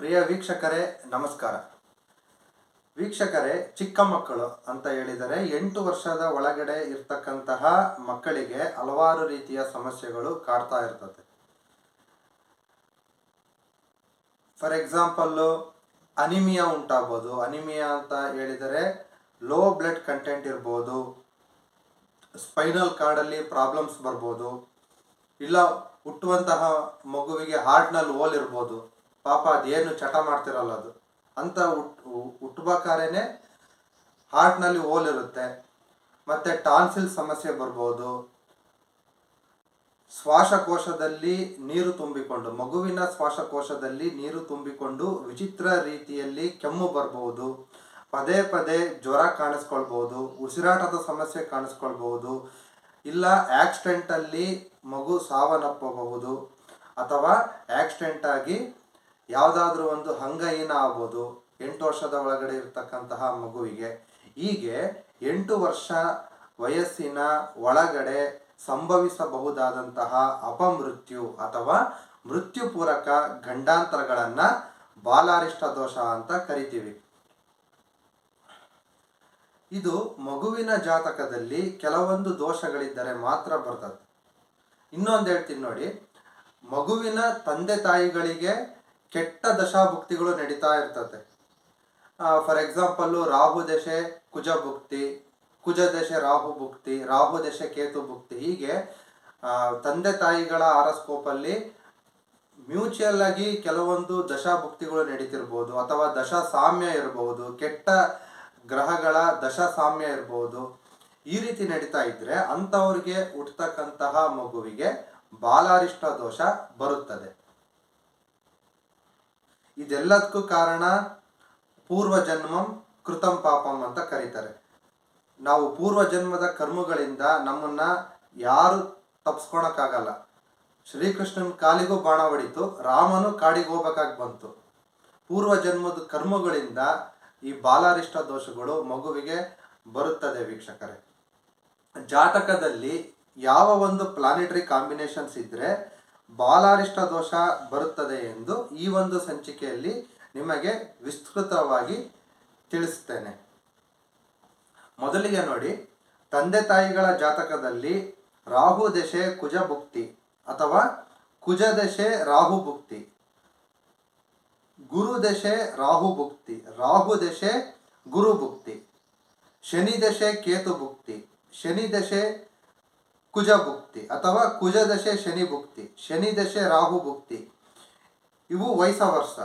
ಪ್ರಿಯ ವೀಕ್ಷಕರೇ, ನಮಸ್ಕಾರ. ವೀಕ್ಷಕರೇ, ಚಿಕ್ಕ ಮಕ್ಕಳು ಅಂತ ಹೇಳಿದರೆ ಎಂಟು ವರ್ಷದ ಒಳಗಡೆ ಇರ್ತಕ್ಕಂತಹ ಮಕ್ಕಳಿಗೆ ಹಲವಾರು ರೀತಿಯ ಸಮಸ್ಯೆಗಳು ಕಾಡ್ತಾ ಇರ್ತದೆ. ಫಾರ್ ಎಕ್ಸಾಂಪಲ್ಲು, ಅನಿಮಿಯಾ ಉಂಟಾಗ್ಬೋದು. ಅನಿಮಿಯಾ ಅಂತ ಹೇಳಿದರೆ ಲೋ ಬ್ಲಡ್ ಕಂಟೆಂಟ್ ಇರ್ಬೋದು, ಸ್ಪೈನಲ್ ಕಾರ್ಡಲ್ಲಿ ಪ್ರಾಬ್ಲಮ್ಸ್ ಬರ್ಬೋದು, ಇಲ್ಲ ಹುಟ್ಟುವಂತಹ ಮಗುವಿಗೆ ಹಾರ್ಟ್ನಲ್ಲಿ ಹೋಲ್ ಇರ್ಬೋದು. ಪಾಪ ಅದೇನು ಚಟ ಮಾಡ್ತಿರಲ್ಲ ಅದು. ಅಂತ ಹುಟ್ ಹುಟ್ಟಬೇಕಾರೇನೆ ಹಾರ್ಟ್ನಲ್ಲಿ ಹೋಲ್ ಇರುತ್ತೆ ಮತ್ತೆ ಟಾನ್ಸಿಲ್ ಸಮಸ್ಯೆ ಬರ್ಬೋದು. ಶ್ವಾಸಕೋಶದಲ್ಲಿ ನೀರು ತುಂಬಿಕೊಂಡು, ಮಗುವಿನ ಶ್ವಾಸಕೋಶದಲ್ಲಿ ನೀರು ತುಂಬಿಕೊಂಡು ವಿಚಿತ್ರ ರೀತಿಯಲ್ಲಿ ಕೆಮ್ಮು ಬರಬಹುದು ಪದೇ ಪದೇ ಜ್ವರ ಕಾಣಿಸ್ಕೊಳ್ಬೋದು, ಉಸಿರಾಟದ ಸಮಸ್ಯೆ ಕಾಣಿಸ್ಕೊಳ್ಬಹುದು ಇಲ್ಲ ಆಕ್ಸಿಡೆಂಟ್ ಅಲ್ಲಿ ಮಗು ಸಾವನ್ನಪ್ಪಬಹುದು ಅಥವಾ ಆಕ್ಸಿಡೆಂಟ್ ಆಗಿ ಯಾವುದಾದ್ರೂ ಒಂದು ಅಂಗಹೀನ ಆಗ್ಬೋದು ಎಂಟು ವರ್ಷದ ಒಳಗಡೆ ಇರತಕ್ಕಂತಹ ಮಗುವಿಗೆ. ಹೀಗೆ ಎಂಟು ವರ್ಷ ವಯಸ್ಸಿನ ಒಳಗಡೆ ಸಂಭವಿಸಬಹುದಾದಂತಹ ಅಪಮೃತ್ಯು ಅಥವಾ ಮೃತ್ಯುಪೂರಕ ಗಂಡಾಂತರಗಳನ್ನ ಬಾಲಾರಿಷ್ಟ ದೋಷ ಅಂತ ಕರಿತೀವಿ. ಇದು ಮಗುವಿನ ಜಾತಕದಲ್ಲಿ ಕೆಲವೊಂದು ದೋಷಗಳಿದ್ದರೆ ಮಾತ್ರ ಬರ್ತದೆ. ಇನ್ನೊಂದು ಹೇಳ್ತೀನಿ ನೋಡಿ. ಮಗುವಿನ ತಂದೆ ತಾಯಿಗಳಿಗೆ ಕೆಟ್ಟ ದಶಾಭುಕ್ತಿಗಳು ನಡೀತಾ ಇರ್ತದೆ. ಫಾರ್ ಎಕ್ಸಾಂಪಲ್ಲು ರಾಹು ದಶೆ, ಕುಜ ಭುಕ್ತಿ, ಕುಜ ದಶೆ, ರಾಹು ಭುಕ್ತಿ, ರಾಹು ದಶೆ, ಕೇತು ಭುಕ್ತಿ. ಹೀಗೆ ತಂದೆ ತಾಯಿಗಳ ಆರಸ್ಕೋಪಲ್ಲಿ ಮ್ಯೂಚುವಲ್ ಆಗಿ ಕೆಲವೊಂದು ದಶಾಭುಕ್ತಿಗಳು ನಡೀತಿರ್ಬೋದು, ಅಥವಾ ದಶಾ ಸಾಮ್ಯ ಇರಬಹುದು ಕೆಟ್ಟ ಗ್ರಹಗಳ ದಶಾ ಸಾಮ್ಯ ಇರಬಹುದು ಈ ರೀತಿ ನಡೀತಾ ಇದ್ರೆ ಅಂಥವ್ರಿಗೆ ಹುಟ್ಟತಕ್ಕಂತಹ ಮಗುವಿಗೆ ಬಾಲಾರಿಷ್ಟ ದೋಷ ಬರುತ್ತದೆ. ಇದೆಲ್ಲದಕ್ಕೂ ಕಾರಣ ಪೂರ್ವ ಜನ್ಮಂ ಕೃತಂ ಪಾಪಂ ಅಂತ ಕರೀತಾರೆ. ನಾವು ಪೂರ್ವ ಜನ್ಮದ ಕರ್ಮಗಳಿಂದ ನಮ್ಮನ್ನ ಯಾರು ತಪ್ಸ್ಕೊಳಕ್ಕಾಗಲ್ಲ. ಶ್ರೀಕೃಷ್ಣನ ಕಾಲಿಗೂ ಬಾಣ ಹೊಡಿತು, ರಾಮನು ಕಾಡಿಗೆ ಹೋಗ್ಬೇಕಾಗಿ ಬಂತು. ಪೂರ್ವ ಜನ್ಮದ ಕರ್ಮಗಳಿಂದ ಈ ಬಾಲಾರಿಷ್ಟ ದೋಷಗಳು ಮಗುವಿಗೆ ಬರುತ್ತದೆ ವೀಕ್ಷಕರೇ. ಜಾತಕದಲ್ಲಿ ಯಾವ ಒಂದು ಪ್ಲಾನೆಟರಿ ಕಾಂಬಿನೇಷನ್ಸ್ ಇದ್ರೆ ಬಾಲಾರಿಷ್ಟ ದೋಷ ಬರುತ್ತದೆ ಎಂದು ಈ ಒಂದು ಸಂಚಿಕೆಯಲ್ಲಿ ನಿಮಗೆ ವಿಸ್ತೃತವಾಗಿ ತಿಳಿಸ್ತೇನೆ. ಮೊದಲಿಗೆ ನೋಡಿ, ತಂದೆ ತಾಯಿಗಳ ಜಾತಕದಲ್ಲಿ ರಾಹು ದಶೆ ಕುಜ ಭುಕ್ತಿ ಅಥವಾ ಕುಜ ದಶೆ ರಾಹು ಭುಕ್ತಿ ಗುರು ದಶೆ ರಾಹು ಭುಕ್ತಿ ರಾಹು ದಶೆ ಗುರು ಭುಕ್ತಿ ಶನಿ ದಶೆ ಕೇತು ಭುಕ್ತಿ ಶನಿ ದಶೆ ಕುಜ ಭುಕ್ತಿ ಅಥವಾ ಕುಜ ದಶೆ ಶನಿ ಭುಕ್ತಿ ಶನಿ ದಶೆ ರಾಹು ಭುಕ್ತಿ. ಇವು ವಯಸ್ಸ ವರ್ಷ.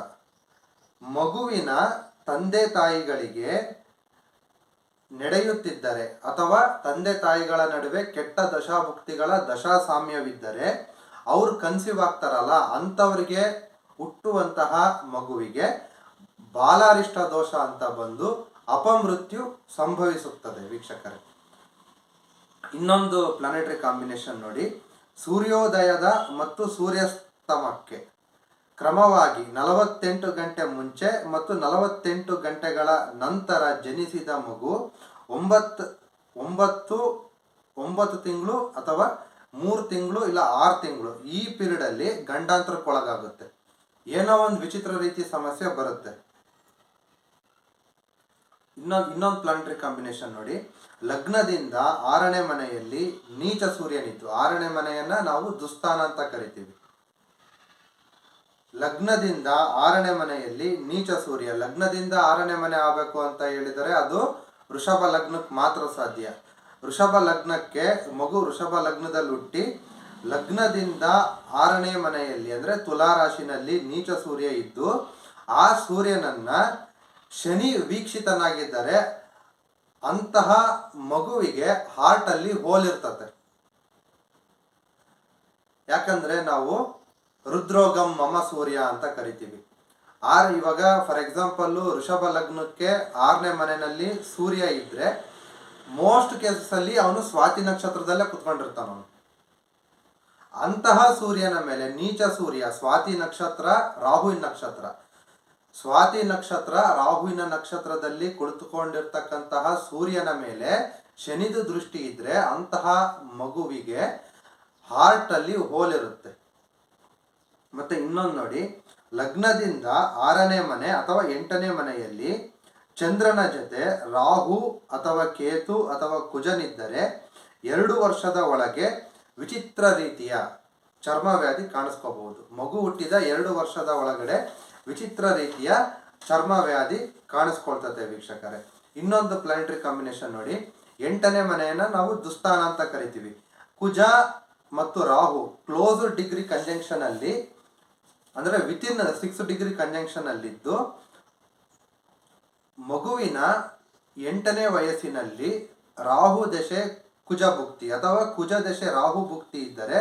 ಮಗುವಿನ ತಂದೆ ತಾಯಿಗಳಿಗೆ ನಡೆಯುತ್ತಿದ್ದರೆ ಅಥವಾ ತಂದೆ ತಾಯಿಗಳ ನಡುವೆ ಕೆಟ್ಟ ದಶಾಭುಕ್ತಿಗಳ ದಶಾ ಸಾಮ್ಯವಿದ್ದರೆ ಅವ್ರು ಕನ್ಸೀವ್ ಆಗ್ತಾರಲ್ಲ, ಅಂಥವ್ರಿಗೆ ಹುಟ್ಟುವಂತಹ ಮಗುವಿಗೆ ಬಾಲಾರಿಷ್ಟ ದೋಷ ಅಂತ ಬಂದು ಅಪಮೃತ್ಯು ಸಂಭವಿಸುತ್ತದೆ ವೀಕ್ಷಕರೇ. ಇನ್ನೊಂದು ಪ್ಲಾನೆಟರಿ ಕಾಂಬಿನೇಷನ್ ನೋಡಿ. ಸೂರ್ಯೋದಯದ ಮತ್ತು ಸೂರ್ಯಾಸ್ತಮಕ್ಕೆ ಕ್ರಮವಾಗಿ ನಲವತ್ತೆಂಟು ಗಂಟೆ ಮುಂಚೆ ಮತ್ತು ನಲವತ್ತೆಂಟು ಗಂಟೆಗಳ ನಂತರ ಜನಿಸಿದ ಮಗು ಒಂಬತ್ತು ಒಂಬತ್ತು ಒಂಬತ್ತು ತಿಂಗಳು ಅಥವಾ ಮೂರು ತಿಂಗಳು ಇಲ್ಲ ಆರು ತಿಂಗಳು ಈ ಪೀರಿಯಡಲ್ಲಿ ಗಂಡಾಂತರಕ್ಕೊಳಗಾಗುತ್ತೆ. ಏನೋ ಒಂದು ವಿಚಿತ್ರ ರೀತಿ ಸಮಸ್ಯೆ ಬರುತ್ತೆ. ಇನ್ನೊಂದು ಇನ್ನೊಂದು ಪ್ಲಾನೆಟರಿ ಕಾಂಬಿನೇಷನ್ ನೋಡಿ. ಲಗ್ನದಿಂದ ಆರನೇ ಮನೆಯಲ್ಲಿ ನೀಚ ಸೂರ್ಯನಿತ್ತು. ಆರನೇ ಮನೆಯನ್ನ ನಾವು ದುಸ್ಥಾನ ಅಂತ ಕರಿತೀವಿ. ಲಗ್ನದಿಂದ ಆರನೇ ಮನೆಯಲ್ಲಿ ನೀಚ ಸೂರ್ಯ. ಲಗ್ನದಿಂದ ಆರನೇ ಮನೆ ಆಗಬೇಕು ಅಂತ ಹೇಳಿದರೆ ಅದು ವೃಷಭ ಲಗ್ನಕ್ಕೆ ಮಾತ್ರ ಸಾಧ್ಯ. ವೃಷಭ ಲಗ್ನಕ್ಕೆ ಮಗು ವೃಷಭ ಲಗ್ನದಲ್ಲಿ ಹುಟ್ಟಿ, ಲಗ್ನದಿಂದ ಆರನೇ ಮನೆಯಲ್ಲಿ ಅಂದರೆ ತುಲಾ ರಾಶಿನಲ್ಲಿ ನೀಚ ಸೂರ್ಯ ಇದ್ದು, ಆ ಸೂರ್ಯನನ್ನ ಶನಿ ವೀಕ್ಷಿತನಾಗಿದ್ದರೆ ಅಂತಹ ಮಗುವಿಗೆ ಹಾರ್ಟ್ ಅಲ್ಲಿ ಹೋಲ್ ಇರ್ತದೆ ಯಾಕಂದ್ರೆ ನಾವು ರುದ್ರೋಗಂ ಮಮ ಸೂರ್ಯ ಅಂತ ಕರಿತೀವಿ. ಆರ್ ಇವಾಗ ಫಾರ್ ಎಕ್ಸಾಂಪಲ್ಲು ಋಷಭ ಲಗ್ನಕ್ಕೆ ಆರನೇ ಮನೆಯಲ್ಲಿ ಸೂರ್ಯ ಇದ್ರೆ ಮೋಸ್ಟ್ ಕೇಸಸ್ ಅಲ್ಲಿ ಅವನು ಸ್ವಾತಿ ನಕ್ಷತ್ರದಲ್ಲೇ ಕುತ್ಕೊಂಡಿರ್ತಾನವನು ಅಂತಹ ಸೂರ್ಯನ ಮೇಲೆ ನೀಚ ಸೂರ್ಯ, ಸ್ವಾತಿ ನಕ್ಷತ್ರ, ರಾಹುವಿನ ನಕ್ಷತ್ರ ಸ್ವಾತಿ ನಕ್ಷತ್ರ ರಾಹುವಿನ ನಕ್ಷತ್ರದಲ್ಲಿ ಕುಳಿತುಕೊಂಡಿರ್ತಕ್ಕಂತಹ ಸೂರ್ಯನ ಮೇಲೆ ಶನಿದು ದೃಷ್ಟಿ ಇದ್ರೆ ಅಂತಹ ಮಗುವಿಗೆ ಹಾರ್ಟ್ ಅಲ್ಲಿ ಹೋಲ್ ಇರುತ್ತೆ. ಮತ್ತೆ ಇನ್ನೊಂದು ನೋಡಿ, ಲಗ್ನದಿಂದ ಆರನೇ ಮನೆ ಅಥವಾ ಎಂಟನೇ ಮನೆಯಲ್ಲಿ ಚಂದ್ರನ ಜೊತೆ ರಾಹು ಅಥವಾ ಕೇತು ಅಥವಾ ಕುಜನಿದ್ದರೆ ಎರಡು ವರ್ಷದ ಒಳಗೆ ವಿಚಿತ್ರ ರೀತಿಯ ಚರ್ಮವ್ಯಾಧಿ ಕಾಣಿಸ್ಕೋಬಹುದು. ಮಗು ಹುಟ್ಟಿದ ಎರಡು ವರ್ಷದ ಒಳಗಡೆ ವಿಚಿತ್ರ ರೀತಿಯ ಚರ್ಮ ವ್ಯಾಧಿ ಕಾಣಿಸ್ಕೊಳ್ತದೆ ವೀಕ್ಷಕರೇ. ಇನ್ನೊಂದು ಪ್ಲಾನೆಟರಿ ಕಾಂಬಿನೇಷನ್ ನೋಡಿ. ಎಂಟನೇ ಮನೆಯನ್ನ ನಾವು ದುಸ್ಥಾನ ಅಂತ ಕರಿತೀವಿ. ಕುಜ ಮತ್ತು ರಾಹು ಕ್ಲೋಸ್ ಡಿಗ್ರಿ ಕಂಜಂಕ್ಷನ್ ಅಲ್ಲಿ, ಅಂದ್ರೆ ವಿತಿನ್ ಸಿಕ್ಸ್ ಡಿಗ್ರಿ ಕಂಜಂಕ್ಷನ್ ಅಲ್ಲಿದ್ದು, ಮಗುವಿನ ಎಂಟನೇ ವಯಸ್ಸಿನಲ್ಲಿ ರಾಹು ದಶೆ ಕುಜ ಭುಕ್ತಿ ಅಥವಾ ಕುಜ ದಶೆ ರಾಹು ಭುಕ್ತಿ ಇದ್ದರೆ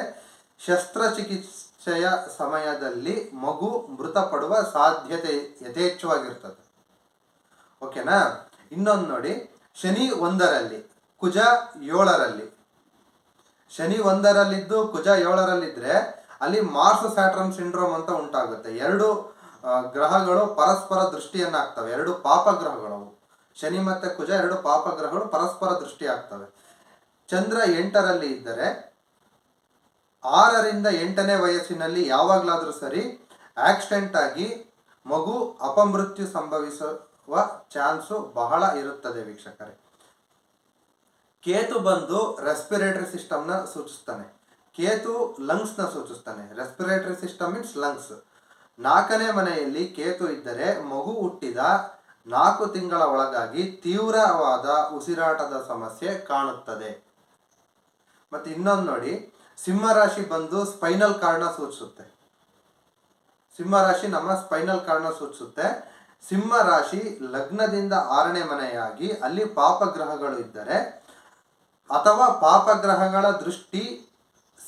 ಶಸ್ತ್ರಚಿಕಿತ್ಸೆಯ ಸಮಯದಲ್ಲಿ ಮಗು ಮೃತಪಡುವ ಸಾಧ್ಯತೆ ಯಥೇಚ್ಛವಾಗಿರ್ತದೆ. ಓಕೆನಾ? ಇನ್ನೊಂದು ನೋಡಿ. ಶನಿ ಒಂದರಲ್ಲಿ, ಕುಜ ಏಳರಲ್ಲಿ. ಶನಿ ಒಂದರಲ್ಲಿದ್ದು ಕುಜ ಏಳರಲ್ಲಿದ್ರೆ ಅಲ್ಲಿ ಮಾರ್ಸ್ ಸ್ಯಾಟ್ರನ್ ಸಿಂಡ್ರೋಮ್ ಅಂತ ಉಂಟಾಗುತ್ತೆ. ಎರಡು ಗ್ರಹಗಳು ಪರಸ್ಪರ ದೃಷ್ಟಿಯನ್ನಾಗ್ತವೆ. ಎರಡು ಪಾಪ ಗ್ರಹಗಳು. ಶನಿ ಮತ್ತೆ ಕುಜ ಎರಡು ಪಾಪ ಗ್ರಹಗಳು ಪರಸ್ಪರ ದೃಷ್ಟಿ ಆಗ್ತವೆ ಚಂದ್ರ ಎಂಟರಲ್ಲಿ ಇದ್ದರೆ ಆರರಿಂದ ಎಂಟನೇ ವಯಸ್ಸಿನಲ್ಲಿ ಯಾವಾಗಲಾದರೂ ಸರಿ ಆಕ್ಸಿಡೆಂಟ್ ಆಗಿ ಮಗು ಅಪಮೃತ್ಯು ಸಂಭವಿಸುವ ಚಾನ್ಸು ಬಹಳ ಇರುತ್ತದೆ ವೀಕ್ಷಕರೇ. ಕೇತು ಬಂದು ರೆಸ್ಪಿರೇಟರಿ ಸಿಸ್ಟಮ್ನ ಸೂಚಿಸ್ತಾನೆ. ಕೇತು ಲಂಗ್ಸ್ನ ಸೂಚಿಸ್ತಾನೆ. ರೆಸ್ಪಿರೇಟರಿ ಸಿಸ್ಟಮ್ ಮೀನ್ಸ್ ಲಂಗ್ಸ್ ನಾಲ್ಕನೇ ಮನೆಯಲ್ಲಿ ಕೇತು ಇದ್ದರೆ ಮಗು ಹುಟ್ಟಿದ ನಾಲ್ಕು ತಿಂಗಳ ಒಳಗಾಗಿ ತೀವ್ರವಾದ ಉಸಿರಾಟದ ಸಮಸ್ಯೆ ಕಾಣುತ್ತದೆ. ಮತ್ತೆ ಇನ್ನೊಂದು ನೋಡಿ. ಸಿಂಹ ರಾಶಿ ಬಂದು ಸ್ಪೈನಲ್ ಕಾರ್ಡ್ನ ಸೂಚಿಸುತ್ತೆ. ಸಿಂಹ ರಾಶಿ ನಮ್ಮ ಸ್ಪೈನಲ್ ಕಾರ್ಡ್ನ ಸೂಚಿಸುತ್ತೆ. ಸಿಂಹ ರಾಶಿ ಲಗ್ನದಿಂದ ಆರನೇ ಮನೆಯಾಗಿ ಅಲ್ಲಿ ಪಾಪಗ್ರಹಗಳು ಇದ್ದರೆ ಅಥವಾ ಪಾಪಗ್ರಹಗಳ ದೃಷ್ಟಿ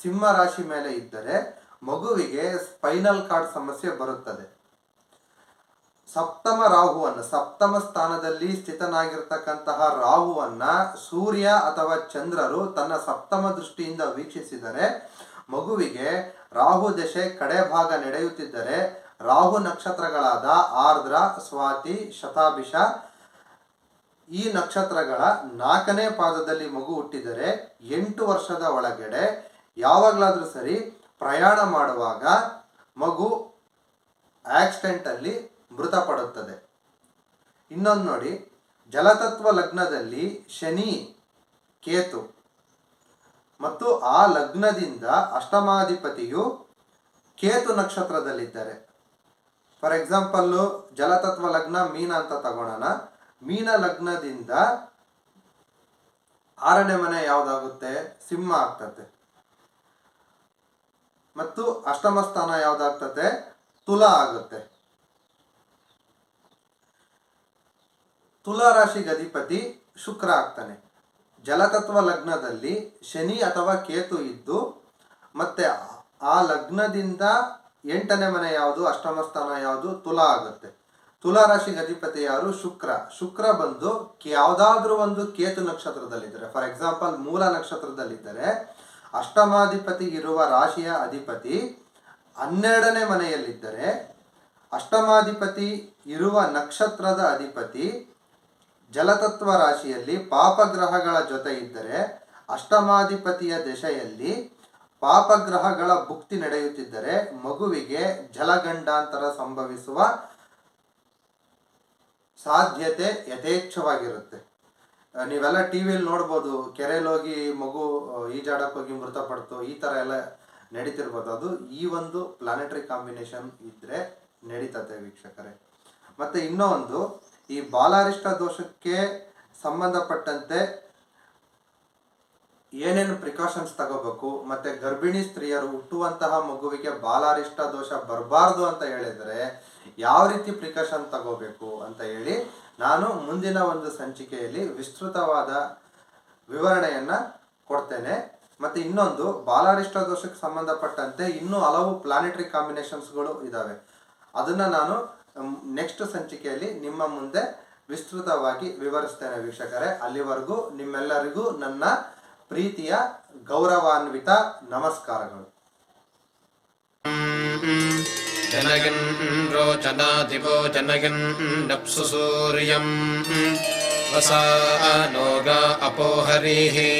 ಸಿಂಹ ರಾಶಿ ಮೇಲೆ ಇದ್ದರೆ ಮಗುವಿಗೆ ಸ್ಪೈನಲ್ ಕಾರ್ಡ್ ಸಮಸ್ಯೆ ಬರುತ್ತದೆ. ಸಪ್ತಮ ರಾಹುವನ್ನು, ಸಪ್ತಮ ಸ್ಥಾನದಲ್ಲಿ ಸ್ಥಿತನಾಗಿರ್ತಕ್ಕಂತಹ ರಾಹುವನ್ನ ಸೂರ್ಯ ಅಥವಾ ಚಂದ್ರರು ತನ್ನ ಸಪ್ತಮ ದೃಷ್ಟಿಯಿಂದ ವೀಕ್ಷಿಸಿದರೆ, ಮಗುವಿಗೆ ರಾಹು ದಶೆ ಕಡೆ ಭಾಗ ನಡೆಯುತ್ತಿದ್ದರೆ, ರಾಹು ನಕ್ಷತ್ರಗಳಾದ ಆರ್ದ್ರ, ಸ್ವಾತಿ, ಶತಾಭಿಷ ಈ ನಕ್ಷತ್ರಗಳ ನಾಲ್ಕನೇ ಪಾದದಲ್ಲಿ ಮಗು ಹುಟ್ಟಿದರೆ, ಎಂಟು ವರ್ಷದ ಒಳಗಡೆ ಯಾವಾಗಲಾದರೂ ಸರಿ ಪ್ರಯಾಣ ಮಾಡುವಾಗ ಮಗು ಆಕ್ಸಿಡೆಂಟ್ ಅಲ್ಲಿ ಮೃತಪಡುತ್ತದೆ. ಇನ್ನೊಂದು ನೋಡಿ, ಜಲತತ್ವ ಲಗ್ನದಲ್ಲಿ ಶನಿ, ಕೇತು ಮತ್ತು ಆ ಲಗ್ನದಿಂದ ಅಷ್ಟಮಾಧಿಪತಿಯು ಕೇತು ನಕ್ಷತ್ರದಲ್ಲಿದ್ದಾರೆ. ಫಾರ್ ಎಕ್ಸಾಂಪಲ್ಲು ಜಲತತ್ವ ಲಗ್ನ ಮೀನ ಅಂತ ತಗೊಳ್ಳೋಣ ಮೀನ ಲಗ್ನದಿಂದ ಆರನೇ ಮನೆ ಯಾವುದಾಗುತ್ತೆ? ಸಿಂಹ ಆಗ್ತದೆ. ಮತ್ತು ಅಷ್ಟಮ ಸ್ಥಾನ ಯಾವ್ದಾಗ್ತದೆ? ತುಲಾ ಆಗುತ್ತೆ. ತುಲಾ ರಾಶಿಗೆ ಅಧಿಪತಿ ಶುಕ್ರ ಆಗ್ತಾನೆ. ಜಲತತ್ವ ಲಗ್ನದಲ್ಲಿ ಶನಿ ಅಥವಾ ಕೇತು ಇದ್ದು, ಮತ್ತೆ ಆ ಲಗ್ನದಿಂದ ಎಂಟನೇ ಮನೆ ಯಾವುದು, ಅಷ್ಟಮ ಸ್ಥಾನ ಯಾವುದು, ತುಲಾ ಆಗುತ್ತೆ. ತುಲಾ ರಾಶಿಗೆ ಅಧಿಪತಿ ಯಾರು? ಶುಕ್ರ. ಶುಕ್ರ ಬಂದು ಯಾವುದಾದ್ರೂ ಒಂದು ಕೇತು ನಕ್ಷತ್ರದಲ್ಲಿದ್ದರೆ, ಫಾರ್ ಎಕ್ಸಾಂಪಲ್ ಮೂಲ ನಕ್ಷತ್ರದಲ್ಲಿದ್ದರೆ, ಅಷ್ಟಮಾಧಿಪತಿ ಇರುವ ರಾಶಿಯ ಅಧಿಪತಿ ಹನ್ನೆರಡನೇ ಮನೆಯಲ್ಲಿದ್ದರೆ, ಅಷ್ಟಮಾಧಿಪತಿ ಇರುವ ನಕ್ಷತ್ರದ ಅಧಿಪತಿ ಜಲತತ್ವ ರಾಶಿಯಲ್ಲಿ ಪಾಪಗ್ರಹಗಳ ಜೊತೆ ಇದ್ದರೆ ಅಷ್ಟಮಾಧಿಪತಿಯ ದಶೆಯಲ್ಲಿ ಪಾಪಗ್ರಹಗಳ ಭುಕ್ತಿ ನಡೆಯುತ್ತಿದ್ದರೆ ಮಗುವಿಗೆ ಜಲಗಂಡಾಂತರ ಸಂಭವಿಸುವ ಸಾಧ್ಯತೆ ಯಥೇಚ್ಛವಾಗಿರುತ್ತೆ. ನೀವೆಲ್ಲ ಟಿ ವಿಯಲ್ಲಿ ನೋಡ್ಬೋದು ಕೆರೆಯಲ್ಲಿ ಹೋಗಿ ಮಗು ಈಜಾಡಕ್ಕೆ ಹೋಗಿ ಮೃತಪಡ್ತು, ಈ ಥರ ಎಲ್ಲ ನಡೀತಿರ್ಬೋದು. ಅದು ಈ ಒಂದು ಪ್ಲಾನೆಟರಿ ಕಾಂಬಿನೇಷನ್ ಇದ್ರೆ ನಡೀತದೆ ವೀಕ್ಷಕರೇ. ಮತ್ತೆ ಇನ್ನೂ ಒಂದು ಈ ಬಾಲಾರಿಷ್ಟ ದೋಷಕ್ಕೆ ಸಂಬಂಧಪಟ್ಟಂತೆ ಏನೇನು ಪ್ರಿಕಾಷನ್ಸ್ ತಗೋಬೇಕು? ಮತ್ತೆ ಗರ್ಭಿಣಿ ಸ್ತ್ರೀಯರು ಹುಟ್ಟುವಂತಹ ಮಗುವಿಗೆ ಬಾಲಾರಿಷ್ಟ ದೋಷ ಬರಬಾರ್ದು ಅಂತ ಹೇಳಿದ್ರೆ ಯಾವ ರೀತಿ ಪ್ರಿಕಾಷನ್ ತಗೋಬೇಕು ಅಂತ ಹೇಳಿ ನಾನು ಮುಂದಿನ ಒಂದು ಸಂಚಿಕೆಯಲ್ಲಿ ವಿಸ್ತೃತವಾದ ವಿವರಣೆಯನ್ನ ಕೊಡ್ತೇನೆ. ಮತ್ತೆ ಇನ್ನೊಂದು, ಬಾಲಾರಿಷ್ಟ ದೋಷಕ್ಕೆ ಸಂಬಂಧಪಟ್ಟಂತೆ ಇನ್ನೂ ಹಲವು ಪ್ಲಾನೆಟರಿ ಕಾಂಬಿನೇಷನ್ಸ್ಗಳು ಇದಾವೆ. ಅದನ್ನ ನಾನು ನೆಕ್ಸ್ಟ್ ಸಂಚಿಕೆಯಲ್ಲಿ ನಿಮ್ಮ ಮುಂದೆ ವಿಸ್ತೃತವಾಗಿ ವಿವರಿಸ್ತೇನೆ ವೀಕ್ಷಕರೇ. ಅಲ್ಲಿವರೆಗೂ ನಿಮ್ಮೆಲ್ಲರಿಗೂ ನನ್ನ ಪ್ರೀತಿಯ, ಗೌರವಾನ್ವಿತ ನಮಸ್ಕಾರಗಳು. ಜನಗನ್ ರೋಚನಾಧಿಪೋ ಜನಗನ್ ಡಪ್ಸು ಸೂರ್ಯಂ ವಸಾ ನೋಗ ಅಪೋಹರಿಹಿ